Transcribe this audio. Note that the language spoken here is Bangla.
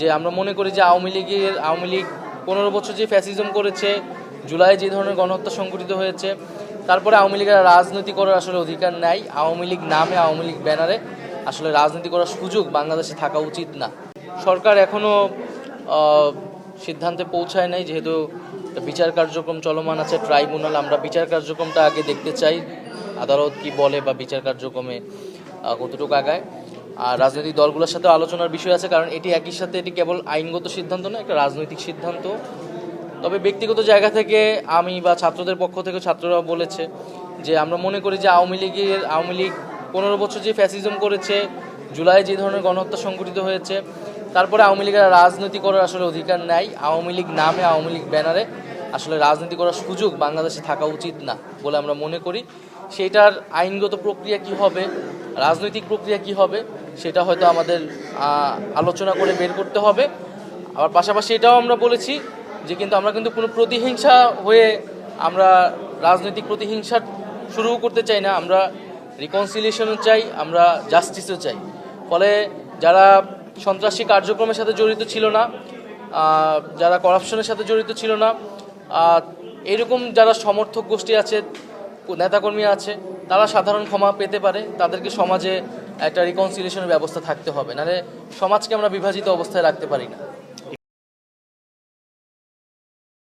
যে আমরা মনে করি যে আওয়ামী লীগের, আওয়ামী লীগ পনেরো বছর যে ফ্যাসিজম করেছে, জুলাই যে ধরনের গণহত্যা সংঘটিত হয়েছে, তারপরে আওয়ামী লীগের রাজনীতি করার আসলে অধিকার নাই। আওয়ামী লীগ নামে আওয়ামী লীগ ব্যানারে আসলে রাজনীতি করার সুযোগ বাংলাদেশে থাকা উচিত না। সরকার এখনও সিদ্ধান্তে পৌঁছায় নাই, যেহেতু বিচার কার্যক্রম চলমান আছে, ট্রাইব্যুনাল, আমরা বিচার কার্যক্রমটা আগে দেখতে চাই, আদালত কি বলে বা বিচার কার্যক্রমে কতটুকু আগায়। আর রাজনৈতিক দলগুলোর সাথে আলোচনার বিষয় আছে, কারণ এটি একই সাথে এটি কেবল আইনগত সিদ্ধান্ত না একটা রাজনৈতিক সিদ্ধান্ত। তবে ব্যক্তিগত জায়গা থেকে আমি বা ছাত্রদের পক্ষ থেকে ছাত্ররা বলেছে যে আমরা মনে করি যে আওয়ামী লীগের আওয়ামী লীগ পনেরো বছর যে ফ্যাসিজম করেছে, জুলাই যে ধরনের গণহত্যা সংঘটিত হয়েছে, তারপরে আওয়ামী লীগের রাজনীতি করার আসলে অধিকার নাই। আওয়ামী লীগ নামে, আওয়ামী লীগ ব্যানারে আসলে রাজনীতি করার সুযোগ বাংলাদেশে থাকা উচিত না বলে আমরা মনে করি। সেটার আইনগত প্রক্রিয়া কি হবে রাজনৈতিক প্রক্রিয়া কি হবে, সেটা হয়তো আমাদের আলোচনা করে বের করতে হবে। আবার পাশাপাশি এটাও আমরা বলেছি যে কিন্তু আমরা কিন্তু কোনো প্রতিহিংসা হয়ে আমরা রাজনৈতিক প্রতিহিংসা শুরু করতে চাই না, আমরা রিকনসিলিয়েশনও চাই, আমরা জাস্টিসও চাই। ফলে যারা সন্ত্রাসী কার্যক্রমের সাথে জড়িত ছিল না যারা করাপশনের সাথে জড়িত ছিল না এরকম যারা সমর্থক গোষ্ঠী আছে নেতাকর্মী আছে, তারা সাধারণ ক্ষমা পেতে পারে, তাদেরকে সমাজে একটা রিকনসিলিয়েশনের ব্যবস্থা থাকতে হবে, নাহলে সমাজকে আমরা বিভাজিত অবস্থায় রাখতে পারি না।